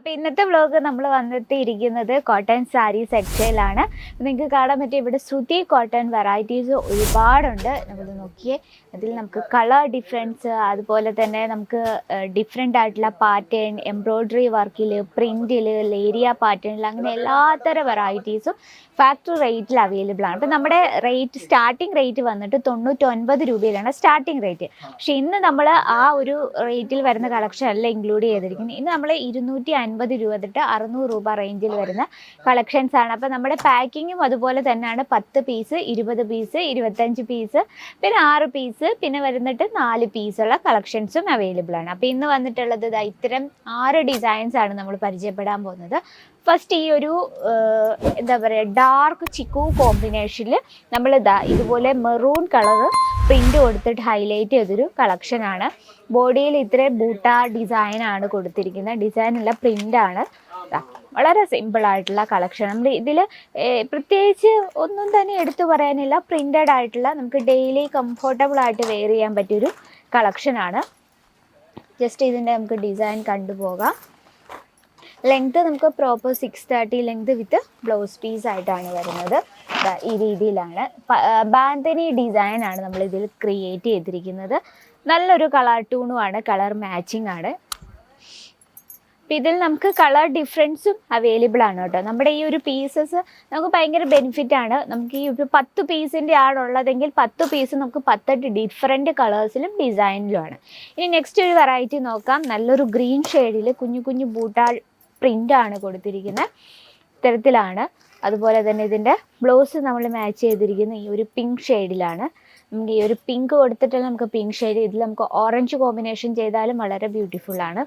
അപ്പോൾ ഇന്നത്തെ വ്ലോഗ് നമ്മൾ വന്നെത്തിയിരിക്കുന്നത് കോട്ടൺ സാരി സെക്ഷയിലാണ് നിങ്ങൾക്ക് കാണാൻ പറ്റും ഇവിടെ ശ്രുതി കോട്ടൺ വെറൈറ്റീസ് ഒരുപാടുണ്ട്. നമ്മൾ നോക്കിയേ അതിൽ നമുക്ക് കളർ ഡിഫറൻസ് അതുപോലെ തന്നെ നമുക്ക് ഡിഫറെന്റ് ആയിട്ടുള്ള പാറ്റേൺ എംബ്രോയ്ഡറി വർക്കിൽ പ്രിന്റിൽ ലേരിയ പാറ്റേണിൽ അങ്ങനെ എല്ലാത്തരം വെറൈറ്റീസും ഫാക്ടറി റേറ്റിൽ അവൈലബിൾ ആണ്. അപ്പോൾ നമ്മുടെ റേറ്റ് സ്റ്റാർട്ടിംഗ് റേറ്റ് വന്നിട്ട് തൊണ്ണൂറ്റൊൻപത് രൂപയിലാണ് സ്റ്റാർട്ടിംഗ് റേറ്റ് പക്ഷേ ഇന്ന് നമ്മൾ ആ ഒരു റേറ്റിൽ വരുന്ന കളക്ഷൻ അല്ല ഇൻക്ലൂഡ് ചെയ്തിരിക്കുന്നത്. ഇന്ന് നമ്മൾ ഇരുന്നൂറ്റി അൻപത് രൂപ തൊട്ട് അറുന്നൂറ് രൂപ റേഞ്ചിൽ വരുന്ന കളക്ഷൻസ് ആണ്. അപ്പോൾ നമ്മുടെ പാക്കിങ്ങും അതുപോലെ തന്നെയാണ്. പത്ത് പീസ് ഇരുപത് പീസ് ഇരുപത്തഞ്ച് പീസ് പിന്നെ ആറ് പീസ് പിന്നെ വരുന്നിട്ട് നാല് പീസുള്ള കളക്ഷൻസും അവൈലബിൾ ആണ്. അപ്പോൾ ഇന്ന് വന്നിട്ടുള്ളത് ഇത്തരം ആറ് ഡിസൈൻസ് ആണ് നമ്മൾ പരിചയപ്പെടാൻ പോകുന്നത്. ഫസ്റ്റ് ഈ ഒരു എന്താ പറയുക ഡാർക്ക് ചിക്കു കോമ്പിനേഷനിൽ നമ്മൾ ഇതാ ഇതുപോലെ മെറൂൺ കളർ പ്രിന്റ് കൊടുത്തിട്ട് ഹൈലൈറ്റ് ചെയ്തൊരു കളക്ഷനാണ് ബോഡിയിൽ ഇത്രയും ബൂട്ട ഡിസൈൻ ആണ് കൊടുത്തിരിക്കുന്നത്. പ്രിന്റ് ആണ്. വളരെ സിമ്പിൾ ആയിട്ടുള്ള കളക്ഷൻ നമ്മൾ ഇതിൽ പ്രത്യേകിച്ച് ഒന്നും തന്നെ എടുത്തു പറയാനില്ല. പ്രിന്റഡ് ആയിട്ടുള്ള നമുക്ക് ഡെയിലി കംഫർട്ടബിൾ ആയിട്ട് വെയർ ചെയ്യാൻ പറ്റിയൊരു കളക്ഷനാണ് ജസ്റ്റ് ഇതിന്റെ നമുക്ക് ഡിസൈൻ കണ്ടുപോകാം. ലെങ്ത് നമുക്ക് proper six thirty length with blouse piece ആയിട്ടാണ് വരുന്നത്. ഈ രീതിയിലാണ്. ബാന്തനി ഡിസൈൻ ആണ് നമ്മൾ ഇതിൽ ക്രിയേറ്റ് ചെയ്തിരിക്കുന്നത്. നല്ലൊരു കളർ ടൂണുമാണ് കളർ മാച്ചിങ് ആണ്. അപ്പം ഇതിൽ നമുക്ക് കളർ ഡിഫറൻസും അവൈലബിൾ ആണ് കേട്ടോ. നമ്മുടെ ഈ ഒരു പീസസ് നമുക്ക് ഭയങ്കര ബെനിഫിറ്റ് ആണ്. നമുക്ക് ഈ ഒരു പത്ത് പീസിന്റെ ആണുള്ളതെങ്കിൽ പത്ത് പീസ് നമുക്ക് പത്തെട്ട് ഡിഫറെന്റ് കളേഴ്സിലും ഡിസൈനിലും ആണ്. ഇനി നെക്സ്റ്റ് ഒരു വെറൈറ്റി നോക്കാം. നല്ലൊരു ഗ്രീൻ ഷെയ്ഡിൽ കുഞ്ഞു കുഞ്ഞു ബൂട്ടാൾ പ്രിന്റ് ആണ് കൊടുത്തിരിക്കുന്നത് ഇത്തരത്തിലാണ്. അതുപോലെ തന്നെ ഇതിന്റെ ബ്ലൗസ് നമ്മൾ മാച്ച് ചെയ്തിരിക്കുന്ന ഈ ഒരു പിങ്ക് ഷെയ്ഡിലാണ് നമുക്ക് ഈ ഒരു പിങ്ക് കൊടുത്തിട്ടുള്ള നമുക്ക് പിങ്ക് ഷെയ്ഡ് ഇതിൽ നമുക്ക് ഓറഞ്ച് കോമ്പിനേഷൻ ചെയ്താലും വളരെ ബ്യൂട്ടിഫുൾ ആണ്.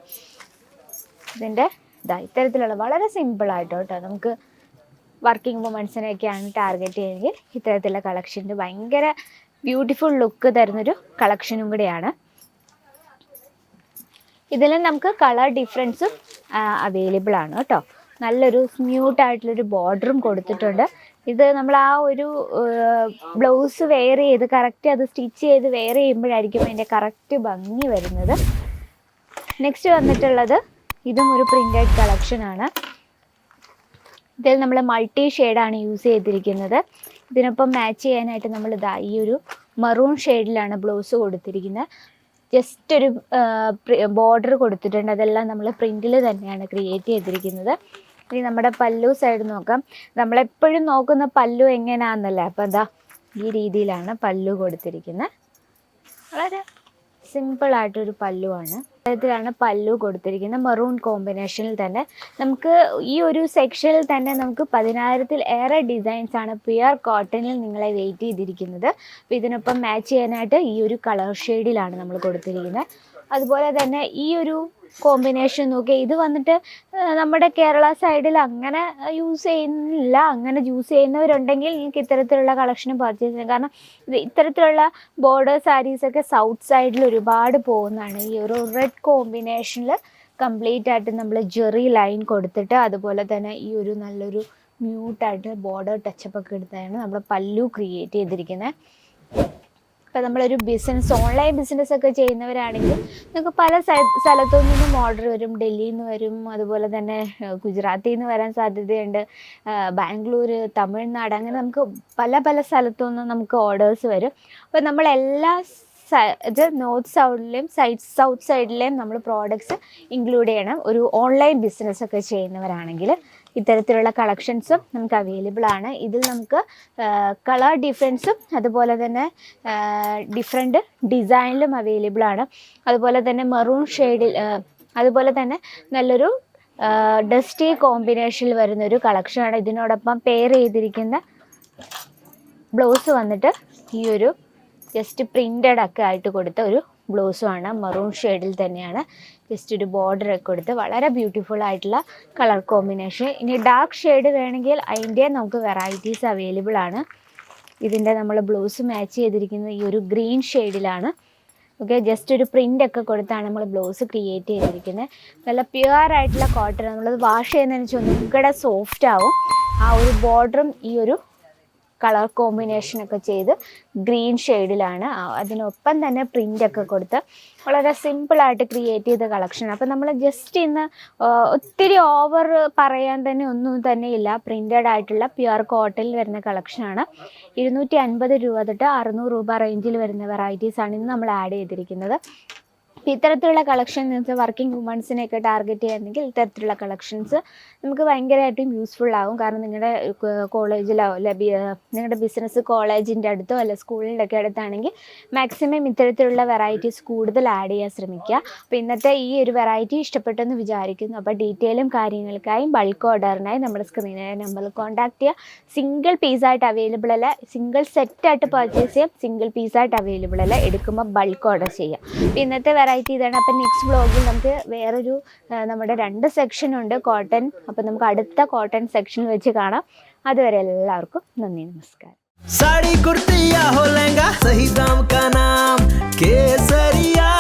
ഇതിന്റെ ഇതാ ഇത്തരത്തിലുള്ള വളരെ സിമ്പിളായിട്ടോ കേട്ടോ നമുക്ക് വർക്കിംഗ് വുമൻസിനെയൊക്കെയാണ് ടാർഗറ്റ് ചെയ്യുന്നതെങ്കിൽ ഇത്തരത്തിലുള്ള കളക്ഷന്റെ ഭയങ്കര ബ്യൂട്ടിഫുൾ ലുക്ക് തരുന്നൊരു കളക്ഷനും കൂടിയാണ്. ഇതിൽ നമുക്ക് കളർ ഡിഫറൻസും അവൈലബിൾ ആണ് കേട്ടോ. നല്ലൊരു സ്മ്യൂട്ട് ആയിട്ടുള്ളൊരു ബോർഡറും കൊടുത്തിട്ടുണ്ട്. ഇത് നമ്മൾ ആ ഒരു ബ്ലൗസ് വെയർ ചെയ്ത് കറക്റ്റ് അത് സ്റ്റിച്ച് ചെയ്ത് വെയർ ചെയ്യുമ്പോഴായിരിക്കും അതിന്റെ കറക്റ്റ് ഭംഗി വരുന്നത്. നെക്സ്റ്റ് വന്നിട്ടുള്ളത് ഇതും ഒരു പ്രിന്റഡ് ആണ്. ഇതിൽ നമ്മൾ മൾട്ടി ഷെയ്ഡാണ് യൂസ് ചെയ്തിരിക്കുന്നത്. ഇതിനൊപ്പം മാച്ച് ചെയ്യാനായിട്ട് നമ്മൾ ഇതാ ഈ ഒരു മറൂൺ ഷെയ്ഡിലാണ് ബ്ലൗസ് കൊടുത്തിരിക്കുന്നത്. ജസ്റ്റ് ഒരു ബോർഡർ കൊടുത്തിട്ടുണ്ട്. അതെല്ലാം നമ്മൾ പ്രിന്റിൽ തന്നെയാണ് ക്രിയേറ്റ് ചെയ്തിരിക്കുന്നത്. ഇനി നമ്മുടെ പല്ലു സൈഡ് നോക്കാം. നമ്മളെപ്പോഴും നോക്കുന്ന പല്ലു എങ്ങനെയാണെന്നല്ലേ അപ്പം എന്താ ഈ രീതിയിലാണ് പല്ലു കൊടുത്തിരിക്കുന്നത് വളരെ സിമ്പിൾ ആയിട്ടൊരു പല്ലുവാണ്. ഇത്തരത്തിലാണ് പല്ലു കൊടുത്തിരിക്കുന്നത് മെറൂൺ കോമ്പിനേഷനിൽ തന്നെ. നമുക്ക് ഈ ഒരു സെക്ഷനിൽ തന്നെ നമുക്ക് പതിനായിരത്തിൽ ഏറെ ഡിസൈൻസ് ആണ് പ്യുർ കോട്ടണിൽ നിങ്ങളെ വെയിറ്റ് ചെയ്തിരിക്കുന്നത്. അപ്പോൾ ഇതിനൊപ്പം മാച്ച് ചെയ്യാനായിട്ട് ഈ ഒരു കളർ ഷെയ്ഡിലാണ് നമ്മൾ കൊടുത്തിരിക്കുന്നത് അതുപോലെ തന്നെ ഈ ഒരു കോമ്പിനേഷൻ നോക്കി ഇത് വന്നിട്ട് നമ്മുടെ കേരള സൈഡിൽ അങ്ങനെ യൂസ് ചെയ്യുന്നില്ല അങ്ങനെ യൂസ് ചെയ്യുന്നവരുണ്ടെങ്കിൽ നിങ്ങൾക്ക് ഇത്തരത്തിലുള്ള കളക്ഷനും പർച്ചേസ് ചെയ്യാം. കാരണം ഇത് ഇത്തരത്തിലുള്ള ബോർഡർ സാരീസൊക്കെ സൗത്ത് സൈഡിൽ ഒരുപാട് പോകുന്നതാണ്. ഈ ഒരു റെഡ് കോമ്പിനേഷനിൽ കംപ്ലീറ്റ് ആയിട്ട് നമ്മൾ ജെറി ലൈൻ കൊടുത്തിട്ട് അതുപോലെ തന്നെ ഈ ഒരു നല്ലൊരു മ്യൂട്ടായിട്ട് ബോർഡർ ടച്ചപ്പ് ഒക്കെ എടുത്താണ് നമ്മൾ പല്ലു ക്രിയേറ്റ് ചെയ്തിരിക്കുന്നത് ഇപ്പം നമ്മളൊരു ബിസിനസ് ഓൺലൈൻ ബിസിനസ് ഒക്കെ ചെയ്യുന്നവരാണെങ്കിൽ നമുക്ക് പല സ്ഥ- സ്ഥലത്തു നിന്നും ഓർഡർ വരും. ഡൽഹിയിൽ നിന്ന് വരും അതുപോലെ തന്നെ ഗുജറാത്തിൽ നിന്ന് വരാൻ സാധ്യതയുണ്ട്. ബാംഗ്ലൂർ തമിഴ്നാട് അങ്ങനെ നമുക്ക് പല പല സ്ഥലത്തു നിന്നും നമുക്ക് ഓർഡേഴ്സ് വരും. അപ്പോൾ നമ്മൾ എല്ലാ ഇത് നോർത്ത് സൗണ്ടിലെയും സൈഡ് സൗത്ത് സൈഡിലെയും നമ്മൾ പ്രോഡക്ട്സ് ഇൻക്ലൂഡ് ചെയ്യണം. ഒരു ഓൺലൈൻ ബിസിനസ് ഒക്കെ ചെയ്യുന്നവരാണെങ്കിൽ. ഇത്തരത്തിലുള്ള കളക്ഷൻസും നമുക്ക് അവൈലബിൾ ആണ്. ഇതിൽ നമുക്ക് കളർ ഡിഫറൻസും അതുപോലെ തന്നെ ഡിഫറെന്റ് ഡിസൈനിലും അവൈലബിൾ ആണ്. അതുപോലെ തന്നെ മെറൂൺ ഷെയ്ഡിൽ അതുപോലെ തന്നെ നല്ലൊരു ഡസ്റ്റി കോമ്പിനേഷനിൽ വരുന്നൊരു കളക്ഷനാണ് ഇതിനോടൊപ്പം പെയർ ചെയ്തിരിക്കുന്ന ബ്ലൗസ് വന്നിട്ട് ഈ ഒരു ജസ്റ്റ് പ്രിന്റഡ് ഒക്കെ ആയിട്ട് കൊടുത്ത ഒരു ബ്ലൗസുമാണ് മറൂൺ ഷെയ്ഡിൽ തന്നെയാണ്. ജസ്റ്റ് ഒരു ബോർഡർ ഒക്കെ കൊടുത്ത് വളരെ ബ്യൂട്ടിഫുൾ ആയിട്ടുള്ള കളർ കോമ്പിനേഷൻ ഇനി ഡാർക്ക് ഷെയ്ഡ് വേണമെങ്കിൽ അതിന്റെ നമുക്ക് വെറൈറ്റീസ് അവൈലബിൾ ആണ്. ഇതിന്റെ നമ്മൾ ബ്ലൗസ് മാച്ച് ചെയ്തിരിക്കുന്നത് ഈ ഒരു ഗ്രീൻ ഷെയ്ഡിലാണ് ഓക്കെ ജസ്റ്റ് ഒരു പ്രിന്റ് ഒക്കെ കൊടുത്താണ് നമ്മൾ ബ്ലൗസ് ക്രിയേറ്റ് ചെയ്തിരിക്കുന്നത്. നല്ല പ്യുവർ ആയിട്ടുള്ള കോട്ടൺ നമ്മളത് വാഷ് ചെയ്യുന്നതിന് വെച്ചാൽ ഒന്നും കൂടെ സോഫ്റ്റ് ആവും. ആ ഒരു ബോർഡറും ഈ ഒരു കളർ കോമ്പിനേഷൻ ഒക്കെ ചെയ്ത് ഗ്രീൻ ഷെയ്ഡിലാണ്. അതിനൊപ്പം തന്നെ പ്രിന്റ് ഒക്കെ കൊടുത്ത് വളരെ സിമ്പിളായിട്ട് ക്രിയേറ്റ് ചെയ്ത കളക്ഷൻ അപ്പോൾ നമ്മൾ ജസ്റ്റ് ഇന്ന് ഒത്തിരി ഓവർ പറയാൻ തന്നെ ഒന്നും തന്നെ ഇല്ല. പ്രിന്റഡ് ആയിട്ടുള്ള പ്യുവർ കോട്ടണിൽ വരുന്ന കളക്ഷനാണ് ഇരുന്നൂറ്റി അൻപത് രൂപ തൊട്ട് അറുന്നൂറ് രൂപ റേഞ്ചിൽ വരുന്ന വെറൈറ്റീസാണ് ഇന്ന് നമ്മൾ ആഡ് ചെയ്തിരിക്കുന്നത്. ഇത്തരത്തിലുള്ള കളക്ഷൻ നിങ്ങൾക്ക് വർക്കിംഗ് വുമൺസിനെയൊക്കെ ടാർഗറ്റ് ചെയ്യുകയാണെങ്കിൽ ഇത്തരത്തിലുള്ള കളക്ഷൻസ് നമുക്ക് ഭയങ്കരമായിട്ടും യൂസ്ഫുൾ ആകും കാരണം നിങ്ങളുടെ കോളേജിലോ അല്ല നിങ്ങളുടെ ബിസിനസ് കോളേജിന്റെ അടുത്തോ അല്ല സ്കൂളിന്റെ ഒക്കെ അടുത്താണെങ്കിൽ മാക്സിമം ഇത്തരത്തിലുള്ള വെറൈറ്റീസ് കൂടുതൽ ആഡ് ചെയ്യാൻ ശ്രമിക്കുക. അപ്പോൾ ഇന്നത്തെ ഈ ഒരു വെറൈറ്റി ഇഷ്ടപ്പെട്ടെന്ന് വിചാരിക്കുന്നു. അപ്പോൾ ഡീറ്റെയിലും കാര്യങ്ങൾക്കായും ബൾക്ക് ഓർഡറിനായി നമ്മുടെ സ്ക്രീനിലെ നമ്പറിൽ കോൺടാക്ട് ചെയ്യുക. സിംഗിൾ പീസായിട്ട് അവൈലബിൾ അല്ല സിംഗിൾ സെറ്റായിട്ട് പർച്ചേസ് ചെയ്യാം. സിംഗിൾ പീസായിട്ട് അവൈലബിൾ അല്ല എടുക്കുമ്പോൾ ബൾക്ക് ഓർഡർ ചെയ്യുക. ഇന്നത്തെ വെറൈറ്റി ഇതാണ് അപ്പം നെക്സ്റ്റ് വ്ളോഗിൽ നമുക്ക് വേറൊരു ആ, നമ്മുടെ രണ്ട് സെക്ഷൻ ഉണ്ട് കോട്ടൺ അപ്പം നമുക്ക് അടുത്ത കോട്ടൺ സെക്ഷൻ വെച്ച് കാണാം അതുവരെ എല്ലാവർക്കും നന്ദി നമസ്കാരം साड़ी कुर्ती या हो लहंगा सही दाम का नाम केसरिया सही दाम का नाम